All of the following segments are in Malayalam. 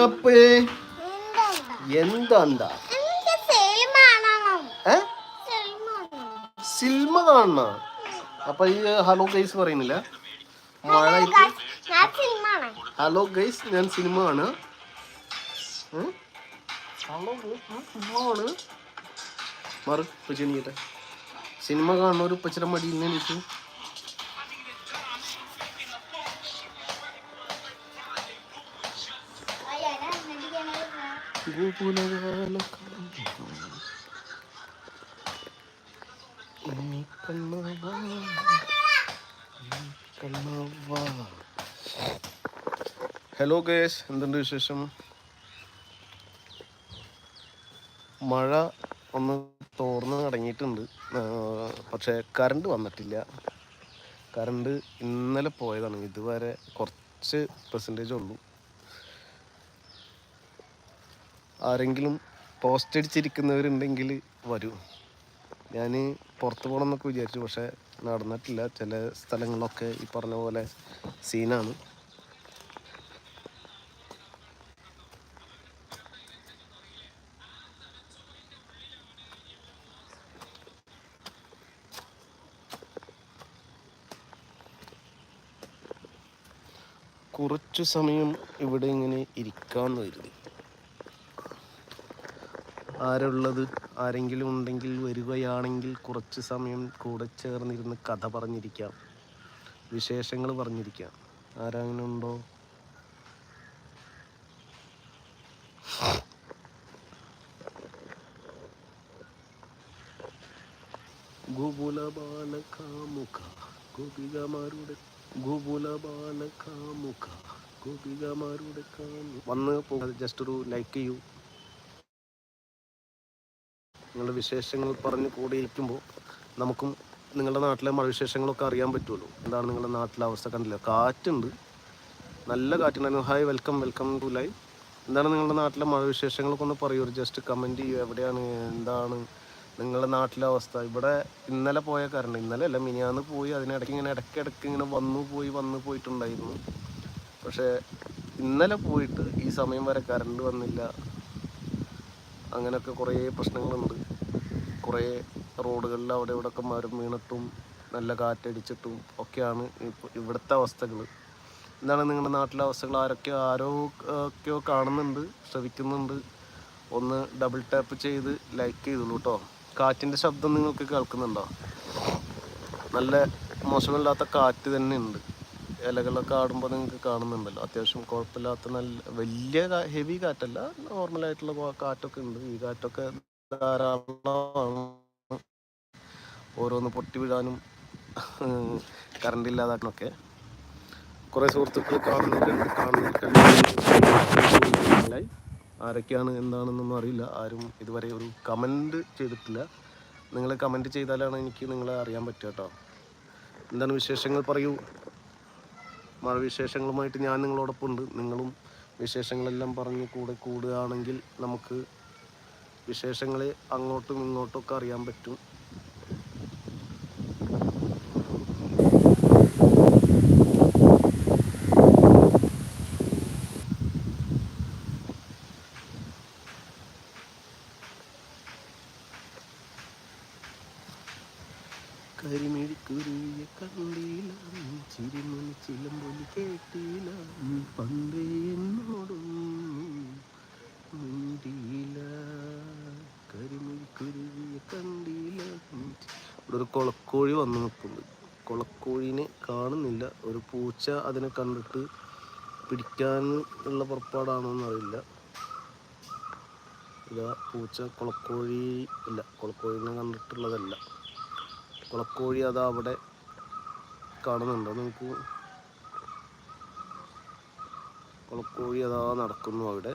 അപ്പേ എന്താ സിൽമ കാണണം അപ്പൊ ഈ ഹലോ ഗൈസ് പറയുന്നില്ല. മഴ ഹലോ ഗൈസ് ഞാൻ സിനിമ ആണ് ഹലോ ആണ് മറു സിനിമ കാണുന്ന ഒരു ഉപ്പച്ചിരം മടിയിൽ നിന്ന് എനിക്ക് ഹലോ ഗേസ് എന്തുണ്ട് വിശേഷം? മഴ ഒന്ന് തോർന്ന് അടങ്ങിയിട്ടുണ്ട്. പക്ഷെ കറണ്ട് വന്നിട്ടില്ല. കറണ്ട് ഇന്നലെ പോയതാണ്. ഇതുവരെ കുറച്ച് പെർസെന്റേജ് ഉള്ളൂ. ആരെങ്കിലും പോസ്റ്റ് അടിച്ചിരിക്കുന്നവരുണ്ടെങ്കിൽ വരൂ. ഞാൻ പുറത്ത് പോകണം എന്നൊക്കെ വിചാരിച്ചു പക്ഷേ നടന്നിട്ടില്ല. ചില സ്ഥലങ്ങളൊക്കെ ഈ പറഞ്ഞ പോലെ സീനാണ്. കുറച്ചു സമയം ഇവിടെ ഇങ്ങനെ ഇരിക്കാമെന്ന് കരുതി. ആരുള്ളത്? ആരെങ്കിലും ഉണ്ടെങ്കിൽ വരികയാണെങ്കിൽ കുറച്ച് സമയം കൂടെ ചേർന്നിരുന്ന് കഥ പറഞ്ഞിരിക്കാം. വിശേഷങ്ങൾ പറഞ്ഞിരിക്കാം. ആരെങ്കിലും ഉണ്ടോ ഗോകുല ബാലകാമുക ഗോപികമാരുടെ ഗോകുല ബാലകാമുക ഗോപികമാരുടെ കാമു വന്ന് ജസ്റ്റ് ഒരു ലൈക്ക് ചെയ്യൂ. നിങ്ങളുടെ വിശേഷങ്ങൾ പറഞ്ഞ് കൂടിയിരിക്കുമ്പോൾ നമുക്കും നിങ്ങളുടെ നാട്ടിലെ മഴ വിശേഷങ്ങളൊക്കെ അറിയാൻ പറ്റുമല്ലോ. എന്താണ് നിങ്ങളുടെ നാട്ടിലെ അവസ്ഥ കണ്ടില്ല? കാറ്റുണ്ട്. നല്ല കാറ്റുണ്ടായിരുന്നു. Hi welcome welcome to live എന്താണ് നിങ്ങളുടെ നാട്ടിലെ മഴ വിശേഷങ്ങളൊക്കെ ഒന്ന് പറയൂ. ജസ്റ്റ് കമന്റ് ചെയ്യൂ. എവിടെയാണ്? എന്താണ് നിങ്ങളുടെ നാട്ടിലെ അവസ്ഥ? ഇവിടെ ഇന്നലെ പോയ കറണ്ട് ഇന്നലെ അല്ല മിനിയാന്ന് പോയി. അതിനിടയ്ക്ക് ഇങ്ങനെ ഇടയ്ക്കിടയ്ക്ക് ഇങ്ങനെ വന്നു പോയി വന്നു പോയിട്ടുണ്ടായിരുന്നു. പക്ഷേ ഇന്നലെ പോയിട്ട് ഈ സമയം വരെ കറണ്ട് വന്നില്ല. അങ്ങനെയൊക്കെ കുറേ പ്രശ്നങ്ങളുണ്ട്. കുറേ റോഡുകളിൽ അവിടെ ഇവിടെയൊക്കെ മരം വീണിട്ടും നല്ല കാറ്റടിച്ചിട്ടും ഒക്കെയാണ് ഇവിടുത്തെ അവസ്ഥകൾ എന്താണ് നിങ്ങളുടെ നാട്ടിലെ അവസ്ഥകൾ? ആരൊക്കെ ആരോ ഒക്കെയോ കാണുന്നുണ്ട് ശ്രവിക്കുന്നുണ്ട്. ഒന്ന് ഡബിൾ ടാപ്പ് ചെയ്ത് ലൈക്ക് ചെയ്തുള്ളൂ കേട്ടോ കാറ്റിന്റെ ശബ്ദം നിങ്ങൾക്ക് കേൾക്കുന്നുണ്ടോ? നല്ല മോശമില്ലാത്ത കാറ്റ് തന്നെ ഉണ്ട്. ഇലകളൊക്കെ ആടുമ്പോൾ നിങ്ങൾക്ക് കാണുന്നുണ്ടല്ലോ. അത്യാവശ്യം കുഴപ്പമില്ലാത്ത നല്ല വലിയ ഹെവി കാറ്റല്ല. നോർമലായിട്ടുള്ള കാറ്റൊക്കെ ഉണ്ട്. ഈ കാറ്റൊക്കെ ധാരാളമാണ്. ഓരോന്ന് പൊട്ടി വീഴാനും കറണ്ട് ഇല്ലാതാക്കാനൊക്കെ. കുറേ സുഹൃത്തുക്കൾ കാണുന്നുണ്ട്. കാണുന്നവർക്ക് ആരൊക്കെയാണ് എന്താണെന്നൊന്നും അറിയില്ല. ആരും ഇതുവരെ ഒരു കമന്റ് ചെയ്തിട്ടില്ല. നിങ്ങൾ കമന്റ് ചെയ്താലാണ് എനിക്ക് നിങ്ങളെ അറിയാൻ പറ്റുക കേട്ടോ. എന്താണ് വിശേഷങ്ങൾ പറയൂ. വിശേഷങ്ങളുമായിട്ട് ഞാൻ നിങ്ങളോടൊപ്പം ഉണ്ട് നിങ്ങളും വിശേഷങ്ങളെല്ലാം പറഞ്ഞ് കൂടെ കൂടുകയാണെങ്കിൽ നമുക്ക് വിശേഷങ്ങളെ അങ്ങോട്ടും ഇങ്ങോട്ടും ഒക്കെ അറിയാൻ പറ്റും. കരിമിഴിക്കുരുവിയെ കണ്ടില്ല ചിരിമണി ചിലമ്പൊലി കേട്ടില്ല പണ്ടേ എന്നോടും കണ്ടില്ല ഇവിടെ ഒരു കൊളക്കോഴി വന്നു നിൽക്കുന്നുണ്ട് കുളക്കോഴിനെ കാണുന്നില്ല. ഒരു പൂച്ച അതിനെ കണ്ടിട്ട് പിടിക്കാൻ ഉള്ള പുറപ്പാടാണോ എന്നറിയില്ല. ഇതാ പൂച്ച കൊളക്കോഴി ഇല്ല കുളക്കോഴിനെ കണ്ടിട്ടുള്ളതല്ല. കുളക്കോഴി അതാ അവിടെ കാണുന്നുണ്ടോ. നമുക്ക് കുളക്കോഴി അതാ നടക്കുന്നു അവിടെ.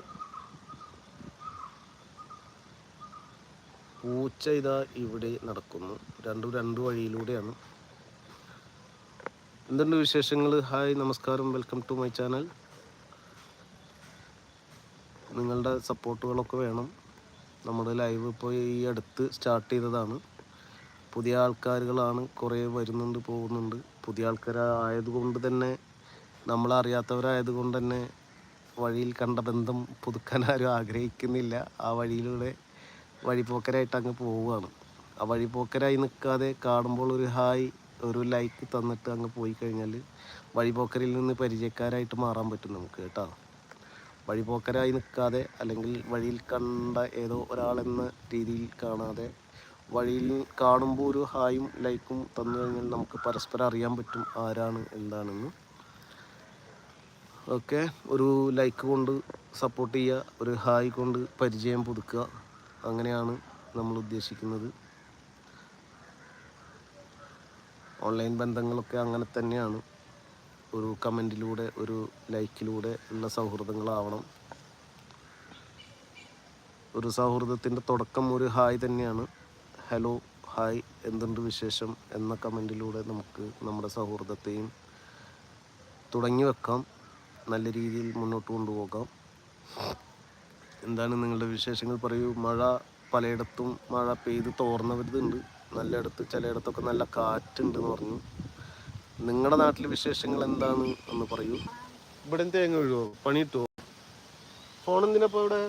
പൂച്ച ഇതാ ഇവിടെ നടക്കുന്നു. രണ്ടും രണ്ട് വഴിയിലൂടെയാണ്. എന്തുണ്ട് വിശേഷങ്ങൾ ഹായ് നമസ്കാരം. Welcome to my channel. നിങ്ങളുടെ സപ്പോർട്ടുകളൊക്കെ വേണം. നമ്മുടെ ലൈവ് ഇപ്പോൾ ഈ അടുത്ത് സ്റ്റാർട്ട് ചെയ്തതാണ്. പുതിയ ആൾക്കാരുകളാണ് കുറേ വരുന്നുണ്ട് പോകുന്നുണ്ട്. പുതിയ ആൾക്കാർ ആയതുകൊണ്ട് തന്നെ നമ്മളറിയാത്തവരായതുകൊണ്ട് തന്നെ വഴിയിൽ കണ്ട ബന്ധം പുതുക്കാൻ ആരും ആഗ്രഹിക്കുന്നില്ല. ആ വഴിയിലൂടെ വഴിപോക്കരായിട്ട് അങ്ങ് പോവുകയാണ്. ആ വഴിപോക്കരായി നിൽക്കാതെ കാണുമ്പോൾ ഒരു ഹായ് ഒരു ലൈക്ക് തന്നിട്ട് അങ്ങ് പോയി കഴിഞ്ഞാൽ വഴിപോക്കരിൽ നിന്ന് പരിചയക്കാരായിട്ട് മാറാൻ പറ്റും നമുക്ക് കേട്ടോ. വഴിപോക്കരായി നിൽക്കാതെ അല്ലെങ്കിൽ വഴിയിൽ കണ്ട ഏതോ ഒരാളെന്ന രീതിയിൽ കാണാതെ വഴിയിൽ കാണുമ്പോൾ ഒരു ഹായും ലൈക്കും തന്നു കഴിഞ്ഞാൽ നമുക്ക് പരസ്പരം അറിയാൻ പറ്റും ആരാണ് എന്താണെന്ന്. ഓക്കെ ഒരു ലൈക്ക് കൊണ്ട് സപ്പോർട്ട് ചെയ്യുക ഒരു ഹായ് കൊണ്ട് പരിചയം പുതുക്കുക. അങ്ങനെയാണ് നമ്മൾ ഉദ്ദേശിക്കുന്നത്. ഓൺലൈൻ ബന്ധങ്ങളൊക്കെ അങ്ങനെ തന്നെയാണ്. ഒരു കമന്റിലൂടെ ഒരു ലൈക്കിലൂടെ ഉള്ള സൗഹൃദങ്ങളാവണം. ഒരു സൗഹൃദത്തിന്റെ തുടക്കം ഒരു ഹായ് തന്നെയാണ്. ഹലോ ഹായ് എന്തുണ്ട് വിശേഷം എന്ന കമന്റിലൂടെ നമുക്ക് നമ്മുടെ സൗഹൃദത്തെയും തുടങ്ങി വെക്കാം. നല്ല രീതിയിൽ മുന്നോട്ട് കൊണ്ടുപോകാം. എന്താണ് നിങ്ങളുടെ വിശേഷങ്ങൾ? പറയൂ. മഴ പലയിടത്തും മഴ പെയ്ത് തോർന്നവരുതുണ്ട്. നല്ലയിടത്ത് ചിലയിടത്തൊക്കെ നല്ല കാറ്റുണ്ട് എന്ന് പറഞ്ഞു. നിങ്ങളുടെ നാട്ടിലെ വിശേഷങ്ങൾ എന്താണ് എന്ന് പറയൂ. ഇവിടെ തേങ്ങ ഒഴിവോ പണിയിട്ടോ ഫോൺ ഇവിടെ?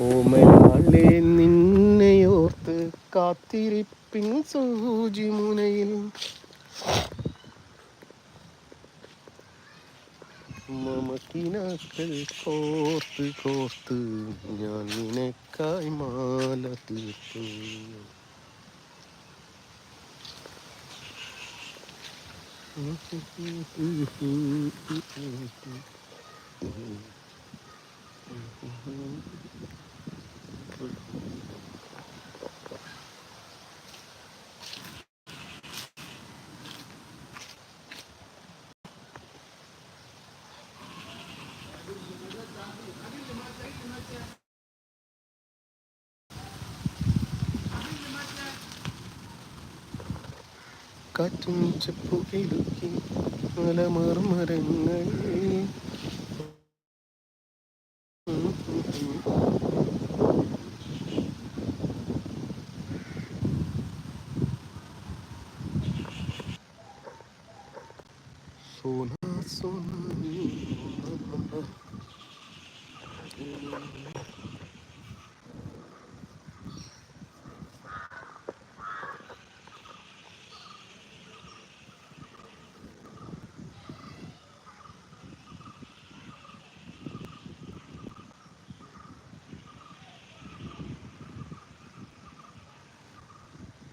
ഓമനാളെ നിന്നെയോർത്ത് കാത്തിരിപ്പിൻ സൂചി മുനയിൽ. മമക്കിനാക്കൾ കോർത്ത് കോർത്ത് ഞാൻ നിനക്കായി മാല തീർത്തു. കാറ്റും ചെപ്പുകിലുക്കി മലമർമരങ്ങൾ. Sona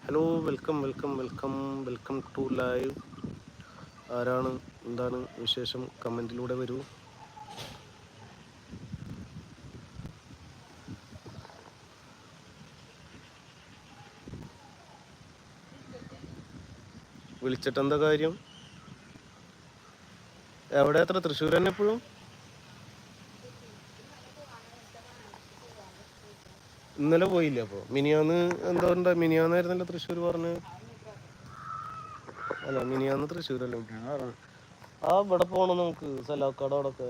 hello welcome welcome welcome welcome to live ആരാണ്? എന്താണ് വിശേഷം? കമന്റിലൂടെ വരൂ. വിളിച്ചിട്ടെന്താ കാര്യം? എവിടെ എത്ര തൃശ്ശൂർ തന്നെ എപ്പോഴും? ഇന്നലെ പോയില്ല അപ്പോൾ മിനിയാന്ന് എന്താ പറയണ്ട മിനിയാന്നായിരുന്നല്ലോ തൃശ്ശൂർ പറഞ്ഞ്. അല്ല മിനിയാന്ന് തൃശ്ശൂരല്ലേ? ആ ഇവിടെ പോണം നമുക്ക്. സലാക്കാട് അവിടെ ഒക്കെ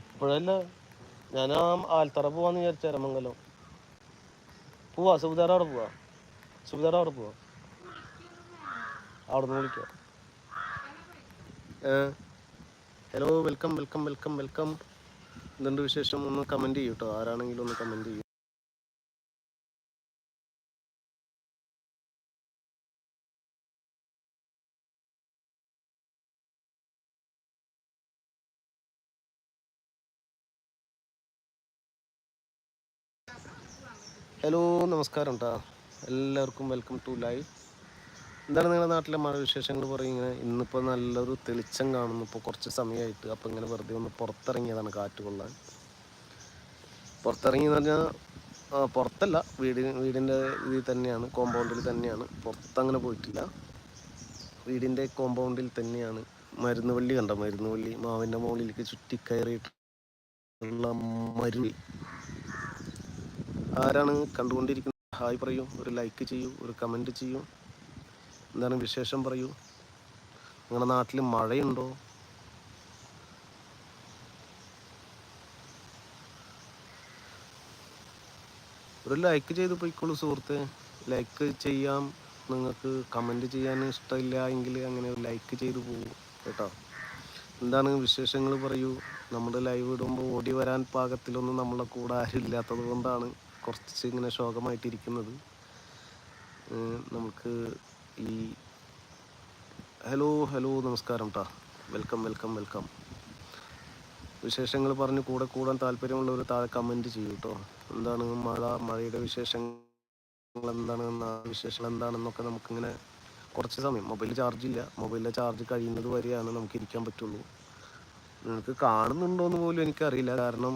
ഇപ്പോഴല്ല. ഞാൻ ആ ആൽത്തറ പോവാന്ന് വിചാരിച്ച എരമംഗലം. പോവാ സുബിദാർ അവിടെ പോവാ. സുബിദാർ അവിടെ പോവാ. അവിടെ നിന്ന് വിളിക്കാം hello welcome welcome welcome welcome. എന്തുണ്ട് വിശേഷം? ഒന്ന് കമന്റ് ചെയ്യൂ കേട്ടോ ആരാണെങ്കിലും ഒന്ന് കമന്റ് ചെയ്യൂ. ഹലോ നമസ്കാരം കേട്ടോ എല്ലാവർക്കും വെൽക്കം ടു ലൈവ് എന്താണ് നിങ്ങളുടെ നാട്ടിലെ മഴ വിശേഷങ്ങൾ പറയും ഇങ്ങനെ? ഇന്നിപ്പോൾ നല്ലൊരു തെളിച്ചം കാണുന്നു. ഇപ്പോൾ കുറച്ച് സമയമായിട്ട് അപ്പോൾ ഇങ്ങനെ വെറുതെ ഒന്ന് പുറത്തിറങ്ങിയതാണ് കാറ്റ് കൊള്ളാൻ. പുറത്തിറങ്ങി എന്ന് പറഞ്ഞാൽ പുറത്തല്ല. വീടിന് വീടിന്റെ ഇതിൽ തന്നെയാണ്. കോമ്പൗണ്ടിൽ തന്നെയാണ്. പുറത്തങ്ങനെ പോയിട്ടില്ല. വീടിന്റെ കോമ്പൗണ്ടിൽ തന്നെയാണ്. മരുന്ന് വള്ളി കണ്ട? മരുന്ന് വള്ളി മാവിന്റെ മുകളിലേക്ക് ചുറ്റി കയറിയിട്ടുള്ള മരുവി ആരാണ് കണ്ടുകൊണ്ടിരിക്കുന്നത്? ഹായ് പറയൂ. ഒരു ലൈക്ക് ചെയ്യൂ. ഒരു കമന്റ് ചെയ്യൂ. എന്താണ് വിശേഷം പറയൂ? നിങ്ങളുടെ നാട്ടിൽ മഴയുണ്ടോ? ഒരു ലൈക്ക് ചെയ്ത് പോയിക്കോളൂ സുഹൃത്തെ. ലൈക്ക് ചെയ്യാം. നിങ്ങൾക്ക് കമന്റ് ചെയ്യാൻ ഇഷ്ടമില്ല എങ്കിൽ അങ്ങനെ ലൈക്ക് ചെയ്ത് പോകും കേട്ടോ. എന്താണ് വിശേഷങ്ങൾ പറയൂ? നമ്മുടെ ലൈവ് ഇടുമ്പോൾ ഓടി വരാൻ പാകത്തിലൊന്നും നമ്മളെ കൂടെ ആരും ഇല്ലാത്തത് കൊണ്ടാണ് കുറച്ച് ഇങ്ങനെ ശോകമായിട്ടിരിക്കുന്നത്. നമുക്ക് ഈ ഹലോ ഹലോ നമസ്കാരം ട്ടാ. Welcome welcome welcome. വിശേഷങ്ങൾ പറഞ്ഞ് കൂടെ കൂടാൻ താല്പര്യമുള്ളവർ താഴെ കമന്റ് ചെയ്യൂ കേട്ടോ എന്താണ് മഴ മഴയുടെ വിശേഷങ്ങൾ എന്താണ് വിശേഷങ്ങൾ എന്താണെന്നൊക്കെ നമുക്കിങ്ങനെ കുറച്ച് സമയം മൊബൈൽ ചാർജ് ഇല്ല. മൊബൈലിലെ ചാർജ് കഴിയുന്നത് വരെയാണ് നമുക്ക് ഇരിക്കാൻ പറ്റുള്ളൂ. നിങ്ങൾക്ക് കാണുന്നുണ്ടോ എന്ന് പോലും എനിക്കറിയില്ല. കാരണം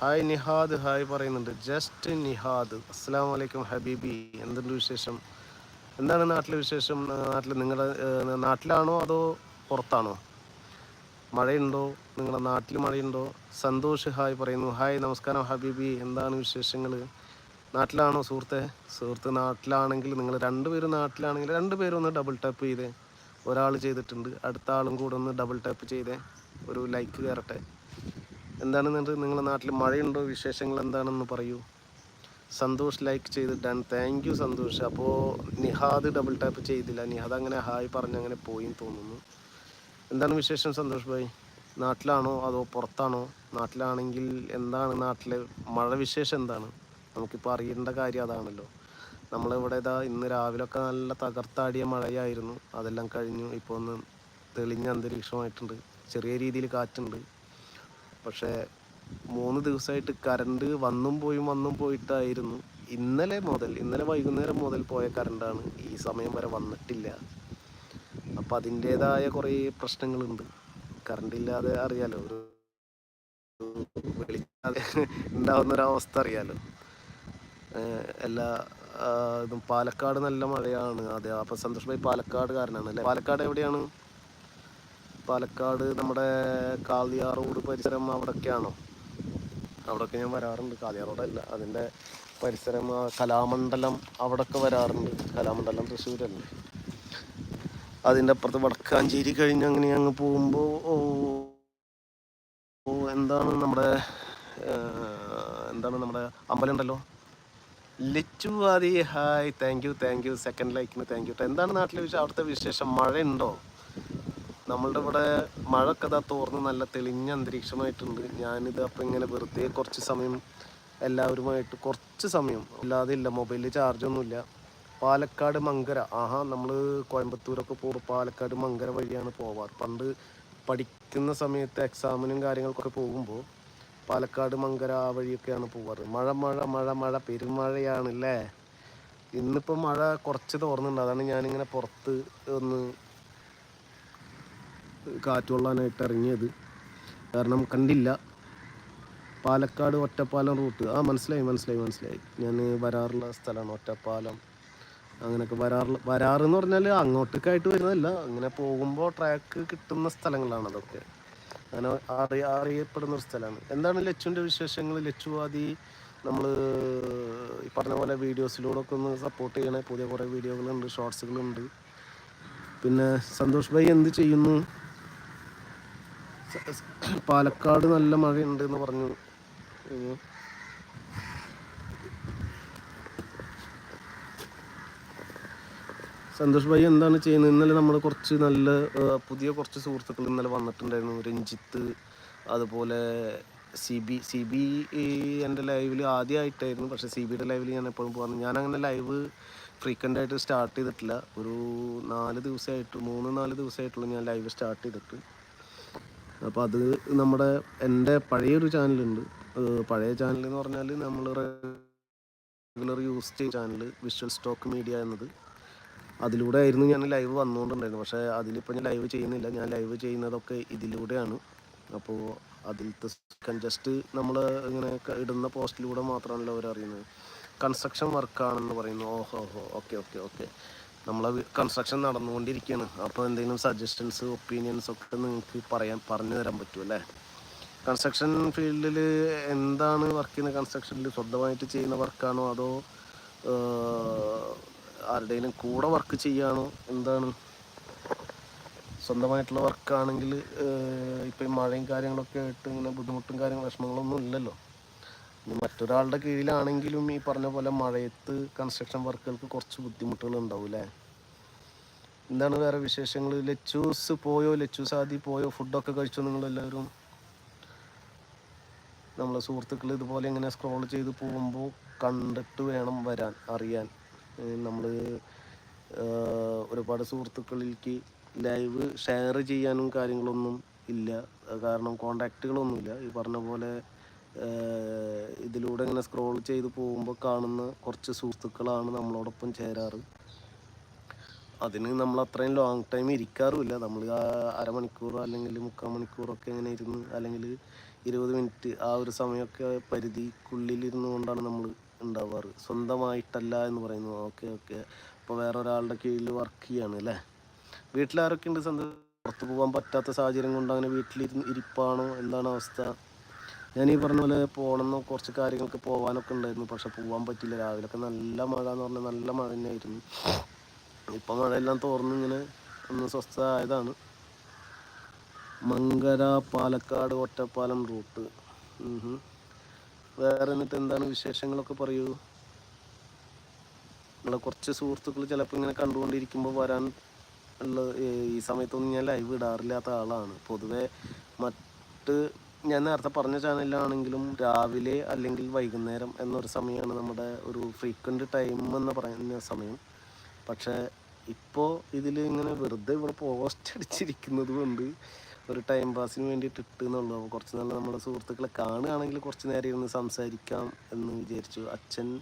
ഹായ് നിഹാദ് ഹായ് പറയുന്നുണ്ട്. ജസ്റ്റ് നിഹാദ് അസ്സാം വലൈക്കും ഹബീബി എന്തുണ്ട് വിശേഷം? എന്താണ് നാട്ടിലെ വിശേഷം? നാട്ടിൽ നിങ്ങളുടെ നാട്ടിലാണോ അതോ പുറത്താണോ? മഴയുണ്ടോ? നിങ്ങളുടെ നാട്ടിൽ മഴയുണ്ടോ? സന്തോഷ് ഹായ് പറയുന്നു. ഹായ് നമസ്കാരം ഹബീബി എന്താണ് വിശേഷങ്ങൾ? നാട്ടിലാണോ സുഹൃത്തെ? സുഹൃത്ത് നാട്ടിലാണെങ്കിൽ നിങ്ങൾ രണ്ടുപേരും നാട്ടിലാണെങ്കിൽ രണ്ടുപേരും ഒന്ന് ഡബിൾ ടാപ്പ് ചെയ്തേ. ഒരാൾ ചെയ്തിട്ടുണ്ട്. അടുത്ത ആളും കൂടെ ഒന്ന് ഡബിൾ ടാപ്പ് ചെയ്തേ. ഒരു ലൈക്ക് കയറട്ടെ എന്താണെന്നുണ്ട് നിങ്ങളുടെ നാട്ടിൽ മഴയുണ്ടോ? വിശേഷങ്ങൾ എന്താണെന്ന് പറയൂ. സന്തോഷ് ലൈക്ക് ചെയ്തിട്ടാണ്. Thank you Santhosh. അപ്പോൾ നിഹാദ് ഡബിൾ ടാപ്പ് ചെയ്തില്ല. നിഹാദ് അങ്ങനെ ഹായ് പറഞ്ഞ് അങ്ങനെ പോയി തോന്നുന്നു. എന്താണ് വിശേഷം സന്തോഷ് ഭായ് നാട്ടിലാണോ അതോ പുറത്താണോ? നാട്ടിലാണെങ്കിൽ എന്താണ് നാട്ടിലെ മഴ വിശേഷം എന്താണ്? നമുക്കിപ്പോൾ അറിയേണ്ട കാര്യം അതാണല്ലോ. നമ്മളിവിടെ ഇതാ ഇന്ന് രാവിലെയൊക്കെ നല്ല തകർത്താടിയ മഴയായിരുന്നു. അതെല്ലാം കഴിഞ്ഞു. ഇപ്പോൾ ഒന്ന് തെളിഞ്ഞ അന്തരീക്ഷമായിട്ടുണ്ട്. ചെറിയ രീതിയിൽ കാറ്റുണ്ട്. പക്ഷേ മൂന്ന് ദിവസമായിട്ട് കറണ്ട് വന്നും പോയും വന്നും പോയിട്ടായിരുന്നു. ഇന്നലെ മുതൽ ഇന്നലെ വൈകുന്നേരം മുതൽ പോയ കറണ്ടാണ് ഈ സമയം വരെ വന്നിട്ടില്ല. അപ്പം അതിന്റേതായ കുറേ പ്രശ്നങ്ങളുണ്ട്. കറണ്ട് ഇല്ലാതെ അറിയാലോ ഒരു വെളിച്ചാതെ ഉണ്ടാവുന്ന ഒരവസ്ഥ അറിയാലോ. എല്ലാ ഇതും പാലക്കാട് നല്ല മഴയാണ്. അതെ അപ്പം സന്തോഷ് ഭായി പാലക്കാടുകാരനാണ് അല്ലേ? പാലക്കാട് എവിടെയാണ്? പാലക്കാട് നമ്മുടെ കാളിയാർ റോഡ് പരിസരം അവിടെയൊക്കെയാണോ അവിടെയൊക്കെ ഞാൻ വരാറുണ്ട്. കാളിയാർ റോഡല്ല അതിന്റെ പരിസരം കലാമണ്ഡലം അവിടെയൊക്കെ വരാറുണ്ട്. കലാമണ്ഡലം തൃശ്ശൂരല്ലേ? അതിന്റെ അപ്പുറത്ത് വടക്കാഞ്ചേരി കഴിഞ്ഞ് അങ്ങനെ അങ്ങ് പോകുമ്പോൾ ഓ എന്താണ് നമ്മുടെ എന്താണ് നമ്മുടെ അമ്പലം ഉണ്ടല്ലോ? Lichu Adi hi thank you thank you second ലൈക്കിന് thank you. എന്താണ് നാട്ടിലെ വിശേഷം അവിടുത്തെ വിശേഷം? മഴയുണ്ടോ? നമ്മളുടെ ഇവിടെ മഴക്കഥ തോർന്ന് നല്ല തെളിഞ്ഞ അന്തരീക്ഷമായിട്ടുണ്ട്. ഞാനിത് അപ്പം ഇങ്ങനെ വെറുതെ കുറച്ച് സമയം എല്ലാവരുമായിട്ട് കുറച്ച് സമയം ഇല്ലാതെ ഇല്ല. മൊബൈലിൽ ചാർജൊന്നുമില്ല പാലക്കാട് മങ്കര. ആഹാ നമ്മൾ കോയമ്പത്തൂരൊക്കെ പോകുമ്പോൾ പാലക്കാട് മങ്കര വഴിയാണ് പോവാറ് പണ്ട് പഠിക്കുന്ന സമയത്ത് എക്സാമിനും കാര്യങ്ങൾക്കൊക്കെ പോകുമ്പോൾ പാലക്കാട് മങ്കര ആ വഴിയൊക്കെയാണ് പോവാറ്. മഴ മഴ മഴ മഴ പെരുമഴയാണ് അല്ലേ ഇന്നിപ്പോൾ മഴ കുറച്ച് തോർന്നുണ്ട് അതാണ് ഞാനിങ്ങനെ പുറത്ത് ഒന്ന് കാറ്റ് കൊള്ളാനായിട്ട് ഇറങ്ങിയത് കാരണം കണ്ടില്ല. പാലക്കാട് ഒറ്റപ്പാലം റൂട്ട്. ആ മനസ്സിലായി മനസ്സിലായി മനസ്സിലായി. ഞാൻ വരാറുള്ള സ്ഥലമാണ് ഒറ്റപ്പാലം. അങ്ങനെയൊക്കെ വരാറുള്ള വരാറെന്ന് പറഞ്ഞാൽ അങ്ങോട്ടേക്കായിട്ട് വരുന്നതല്ല. അങ്ങനെ പോകുമ്പോൾ ട്രാക്ക് കിട്ടുന്ന സ്ഥലങ്ങളാണ് അതൊക്കെ. അങ്ങനെ അറിയ അറിയപ്പെടുന്ന ഒരു സ്ഥലമാണ്. എന്താണ് ലച്ചുവിന്റെ വിശേഷങ്ങൾ ലച്ചുവാദി നമ്മൾ ഈ പറഞ്ഞ പോലെ വീഡിയോസിലൂടെ ഒക്കെ ഒന്ന് സപ്പോർട്ട് ചെയ്യണേ. പുതിയ കുറേ വീഡിയോകളുണ്ട് ഷോർട്സുകളുണ്ട് പിന്നെ സന്തോഷ് ഭായി എന്ത് ചെയ്യുന്നു? പാലക്കാട് നല്ല മഴയുണ്ട് എന്ന് പറഞ്ഞു. സന്തോഷ് ഭായി എന്താണ് ചെയ്യുന്നത്? ഇന്നലെ നമ്മൾ കുറച്ച് നല്ല പുതിയ കുറച്ച് സുഹൃത്തുക്കൾ ഇന്നലെ വന്നിട്ടുണ്ടായിരുന്നു. രഞ്ജിത്ത് അതുപോലെ സി ബി സി ബി എന്റെ ലൈവിൽ ആദ്യമായിട്ടായിരുന്നു. പക്ഷേ സി ബിയുടെ ലൈവിൽ ഞാൻ എപ്പോഴും പോകുന്നു ഞാൻ അങ്ങനെ ലൈവ് ഫ്രീക്വന്റ് ആയിട്ട് സ്റ്റാർട്ട് ചെയ്തിട്ടില്ല. ഒരു നാല് ദിവസമായിട്ട് മൂന്ന് നാല് ദിവസമായിട്ടുള്ളൂ ഞാൻ ലൈവ് സ്റ്റാർട്ട് ചെയ്തിട്ട്. അപ്പോൾ അത് നമ്മുടെ എന്റെ പഴയൊരു ചാനലുണ്ട്. പഴയ ചാനൽ എന്ന് പറഞ്ഞാൽ നമ്മൾ റെഗുലർ യൂസ് ചെയ്ത ചാനൽ വിഷ്വൽ സ്റ്റോക്ക് മീഡിയ എന്നത്. അതിലൂടെ ആയിരുന്നു ഞാൻ ലൈവ് വന്നുകൊണ്ടുണ്ടായിരുന്നു പക്ഷേ അതിലിപ്പോൾ ഞാൻ ലൈവ് ചെയ്യുന്നില്ല. ഞാൻ ലൈവ് ചെയ്യുന്നതൊക്കെ ഇതിലൂടെയാണ്. അപ്പോൾ അതിലത്തെ കൺജസ്റ്റ് നമ്മൾ ഇങ്ങനെ ഇടുന്ന പോസ്റ്റിലൂടെ മാത്രമാണല്ലോ അവർ അറിയുന്നത് കൺസ്ട്രക്ഷൻ വർക്കാണെന്ന് പറയുന്നു ഓഹോ ഓഹോ ഓക്കെ ഓക്കെ ഓക്കെ. നമ്മളെ കൺസ്ട്രക്ഷൻ നടന്നുകൊണ്ടിരിക്കുകയാണ്. അപ്പോൾ എന്തെങ്കിലും സജഷൻസ് ഒപ്പീനിയൻസ് ഒക്കെ നിങ്ങൾക്ക് പറയാൻ പറഞ്ഞു തരാൻ പറ്റും അല്ലേ? കൺസ്ട്രക്ഷൻ ഫീൽഡിൽ എന്താണ് വർക്ക് ചെയ്യുന്ന കൺസ്ട്രക്ഷനിൽ സ്വന്തമായിട്ട് ചെയ്യുന്ന വർക്കാണോ അതോ ആരുടെയും കൂടെ വർക്ക് ചെയ്യാണോ? എന്താണ്? സ്വന്തമായിട്ടുള്ള വർക്കാണെങ്കിൽ ഇപ്പം മഴയും കാര്യങ്ങളൊക്കെ ആയിട്ട് ഇങ്ങനെ ബുദ്ധിമുട്ടും കാര്യങ്ങളും വിഷമങ്ങളൊന്നും ഇല്ലല്ലോ. മറ്റൊരാളുടെ കീഴിലാണെങ്കിലും ഈ പറഞ്ഞ പോലെ മഴയത്ത് കൺസ്ട്രക്ഷൻ വർക്കുകൾക്ക് കുറച്ച് ബുദ്ധിമുട്ടുകൾ ഉണ്ടാവും അല്ലേ എന്താണ് വേറെ വിശേഷങ്ങൾ ലച്ചൂസ് പോയോ? ലച്ചൂസ് ആദ്യം പോയോ? ഫുഡൊക്കെ കഴിച്ചോ നിങ്ങളെല്ലാവരും? നമ്മളെ സുഹൃത്തുക്കൾ ഇതുപോലെ ഇങ്ങനെ സ്ക്രോൾ ചെയ്ത് പോകുമ്പോൾ കണ്ടിട്ട് വേണം വരാൻ അറിയാൻ. നമ്മൾ ഒരുപാട് സുഹൃത്തുക്കളിലേക്ക് ലൈവ് ഷെയർ ചെയ്യാനും കാര്യങ്ങളൊന്നും ഇല്ല. കാരണം കോണ്ടാക്റ്റുകളൊന്നുമില്ല ഈ പറഞ്ഞ പോലെ ഇതിലൂടെ ഇങ്ങനെ സ്ക്രോൾ ചെയ്ത് പോകുമ്പോൾ കാണുന്ന കുറച്ച് സുഹൃത്തുക്കളാണ് നമ്മളോടൊപ്പം ചേരാറ്. അതിന് നമ്മൾ അത്രയും ലോങ് ടൈം ഇരിക്കാറുമില്ല. നമ്മൾ അരമണിക്കൂർ അല്ലെങ്കിൽ മുക്കാൽ മണിക്കൂറൊക്കെ ഇങ്ങനെ ഇരുന്ന് അല്ലെങ്കിൽ ഇരുപത് മിനിറ്റ് ആ ഒരു സമയമൊക്കെ പരിധിക്കുള്ളിൽ ഇരുന്നു കൊണ്ടാണ് നമ്മൾ ഉണ്ടാവാറ്. സ്വന്തമായിട്ടല്ല എന്ന് പറയുന്നത്. Okay okay. അപ്പോൾ വേറെ ഒരാളുടെ കീഴിൽ വർക്ക് ചെയ്യാണ് അല്ലേ? വീട്ടിലാരൊക്കെ ഉണ്ട്? സ്വന്തം പുറത്ത് പോകാൻ പറ്റാത്ത സാഹചര്യം കൊണ്ട് അങ്ങനെ വീട്ടിലിരുന്ന് ഇരിപ്പാണോ? എന്താണ് അവസ്ഥ? ഞാൻ ഈ പറഞ്ഞ പോലെ പോകണമെന്ന് കുറച്ച് കാര്യങ്ങൾക്ക് പോകാനൊക്കെ ഉണ്ടായിരുന്നു. പക്ഷെ പോകാൻ പറ്റില്ല. രാവിലെയൊക്കെ നല്ല മഴ എന്ന് പറഞ്ഞാൽ നല്ല മഴ തന്നെയായിരുന്നു. ഇപ്പം മഴയെല്ലാം തോർന്ന് ഇങ്ങനെ ഒന്ന് സ്വസ്ഥമായതാണ് മങ്കര പാലക്കാട് ഒറ്റപ്പാലം റൂട്ട്. വേറെ എന്നിട്ട് എന്താണ് വിശേഷങ്ങളൊക്കെ പറയൂ? നമ്മളെ കുറച്ച് സുഹൃത്തുക്കൾ ചിലപ്പോൾ ഇങ്ങനെ കണ്ടുകൊണ്ടിരിക്കുമ്പോൾ വരാൻ ഉള്ള ഈ സമയത്തൊന്നും ഞാൻ ലൈവ് ഇടാറില്ലാത്ത ആളാണ്. പൊതുവെ മറ്റ് ഞാൻ നേരത്തെ പറഞ്ഞ ചാനലിലാണെങ്കിലും രാവിലെ അല്ലെങ്കിൽ വൈകുന്നേരം എന്നൊരു സമയമാണ് നമ്മുടെ ഒരു ഫ്രീക്വന്റ് ടൈം എന്ന് പറയുന്ന സമയം. പക്ഷേ ഇപ്പോൾ ഇതിൽ ഇങ്ങനെ വെറുതെ ഇവിടെ പോസ്റ്റ് അടിച്ചിരിക്കുന്നത് കൊണ്ട് ഒരു ടൈം പാസിന് വേണ്ടിയിട്ട് ഇട്ട് എന്നുള്ളൂ. അപ്പോൾ കുറച്ച് നല്ല നമ്മുടെ സുഹൃത്തുക്കളെ കാണുകയാണെങ്കിൽ കുറച്ച് നേരം ഇരുന്ന് സംസാരിക്കാം എന്ന് വിചാരിച്ചു. അച്ഛൻ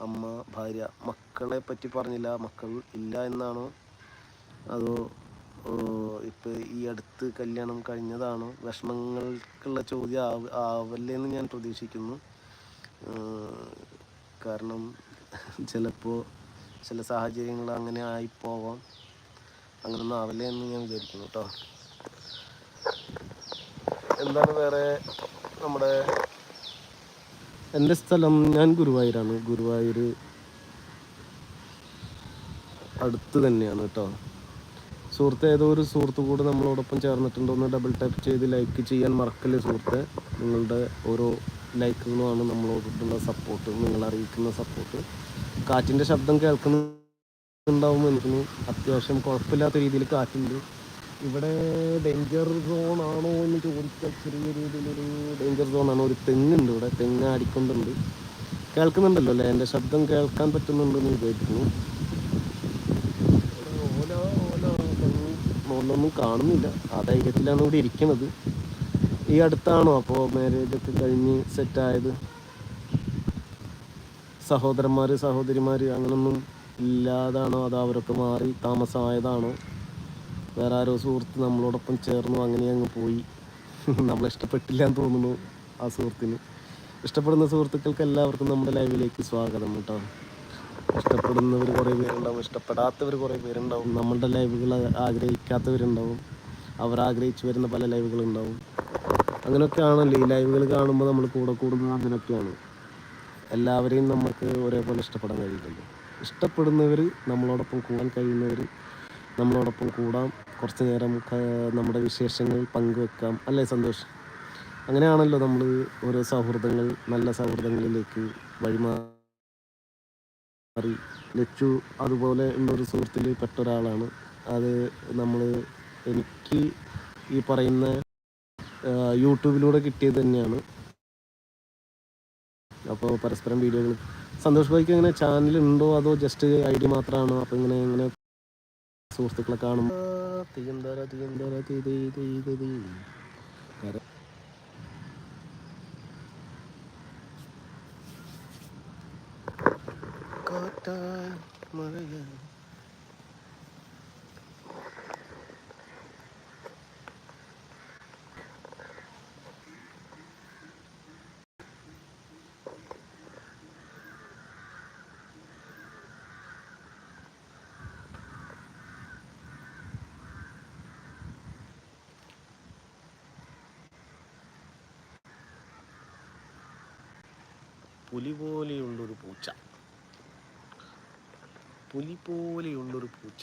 അമ്മ ഭാര്യ മക്കളെ പറ്റി പറഞ്ഞില്ല. മക്കൾ ഇല്ല എന്നാണോ? അതോ ഓ, ഇപ്പൊ ഈ അടുത്ത് കല്യാണം കഴിഞ്ഞതാണോ. വിഷമങ്ങൾക്കുള്ള ചോദ്യം ആവ ആവല്ലേന്ന് ഞാൻ പ്രതീക്ഷിക്കുന്നു. കാരണം ചിലപ്പോൾ ചില സാഹചര്യങ്ങൾ അങ്ങനെ ആയിപ്പോവാം. അങ്ങനൊന്നും ആവല്ലേ ഞാൻ വിചാരിക്കുന്നു കേട്ടോ എന്താണ് വേറെ നമ്മുടെ എന്റെ സ്ഥലം ഞാൻ ഗുരുവായൂരാണ്. ഗുരുവായൂർ അടുത്ത് തന്നെയാണ് കേട്ടോ സുഹൃത്ത് ഏതോ ഒരു സുഹൃത്ത് കൂടെ നമ്മളോടൊപ്പം ചേർന്നിട്ടുണ്ടോ ഒന്ന് ഡബിൾ ടാപ്പ് ചെയ്ത് ലൈക്ക് ചെയ്യാൻ മറക്കല്ലേ സുഹൃത്ത്? നിങ്ങളുടെ ഓരോ ലൈക്കുകളുമാണ് നമ്മളോടുള്ള സപ്പോർട്ട് നിങ്ങൾ അറിയിക്കുന്ന സപ്പോർട്ട് കാറ്റിന്റെ ശബ്ദം കേൾക്കുന്നുണ്ടാവും എനിക്ക് അത്യാവശ്യം കുഴപ്പമില്ലാത്ത രീതിയിൽ കാറ്റുണ്ട്. ഇവിടെ ഡേഞ്ചർ സോൺ ആണോ എന്ന് ചോദിച്ചാൽ ചെറിയ രീതിയിലൊരു ഡേഞ്ചർ സോൺ ആണ്. ഒരു തെങ്ങുണ്ട് ഇവിടെ തെങ്ങ് അടിക്കൊണ്ടുണ്ട് കേൾക്കുന്നുണ്ടല്ലോ അല്ലേ? എന്റെ ശബ്ദം കേൾക്കാൻ പറ്റുന്നുണ്ടെന്ന് വിചാരിക്കുന്നു. മുകളിലൊന്നും കാണുന്നില്ല. ആ ധൈര്യത്തിലാണ് ഇവിടെ ഇരിക്കുന്നത്. ഈ അടുത്താണോ അപ്പോൾ മാരേജ് ഒക്കെ കഴിഞ്ഞ് സെറ്റായത് സഹോദരന്മാർ സഹോദരിമാർ അങ്ങനൊന്നും ഇല്ലാതാണോ? അതോ അവരൊക്കെ മാറി താമസമായതാണോ? വേറെ ആരോ സുഹൃത്ത് നമ്മളോടൊപ്പം ചേർന്നു അങ്ങനെ അങ്ങ് പോയി. നമ്മളെ ഇഷ്ടപ്പെട്ടില്ല എന്ന് തോന്നുന്നു ആ സുഹൃത്തിന്. ഇഷ്ടപ്പെടുന്ന സുഹൃത്തുക്കൾക്ക് എല്ലാവർക്കും നമ്മുടെ ലൈവിലേക്ക് സ്വാഗതം കേട്ടോ. ഇഷ്ടപ്പെടുന്നവർ കുറേ പേരുണ്ടാവും ഇഷ്ടപ്പെടാത്തവർ കുറേ പേരുണ്ടാവും നമ്മളുടെ ലൈവുകൾ ആഗ്രഹിക്കാത്തവരുണ്ടാവും അവർ ആഗ്രഹിച്ചു വരുന്ന പല ലൈവുകളുണ്ടാവും. അങ്ങനെയൊക്കെ ആണല്ലോ ഈ ലൈവുകൾ കാണുമ്പോൾ നമ്മൾ കൂടെ കൂടുന്നത് അങ്ങനെയൊക്കെയാണ്. എല്ലാവരെയും നമുക്ക് ഒരേപോലെ ഇഷ്ടപ്പെടാൻ കഴിയില്ലല്ലോ. ഇഷ്ടപ്പെടുന്നവർ നമ്മളോടൊപ്പം കൂടാൻ കഴിയുന്നവർ നമ്മളോടൊപ്പം കൂടാം. കുറച്ച് നേരം നമ്മുടെ വിശേഷങ്ങൾ പങ്കുവെക്കാം. അല്ലേ സന്തോഷം? അങ്ങനെയാണല്ലോ നമ്മൾ ഓരോ സൗഹൃദങ്ങൾ നല്ല സൗഹൃദങ്ങളിലേക്ക് വഴിമാറി ലച്ചു അതുപോലെ ഉള്ളൊരു സുഹൃത്തിൽ പെട്ട ഒരാളാണ് അത് നമ്മൾ എനിക്ക് ഈ പറയുന്ന യൂട്യൂബിലൂടെ കിട്ടിയത് തന്നെയാണ്. അപ്പോൾ പരസ്പരം വീഡിയോകൾ സന്തോഷ് ഭായിക്ക് ഇങ്ങനെ ചാനൽ ഉണ്ടോ അതോ ജസ്റ്റ് ഐഡിയ മാത്രമാണോ അപ്പോൾ ഇങ്ങനെ ഇങ്ങനെ സുഹൃത്തുക്കളെ കാണും തീയന്തര തീയന്തര തീ തീ തീ തീ തീ. കര- കാറ്റായി മഴയായി പുലി പോലെയുള്ളൊരു പൂച്ച പുലി പോലെയുള്ളൊരു പൂച്ച.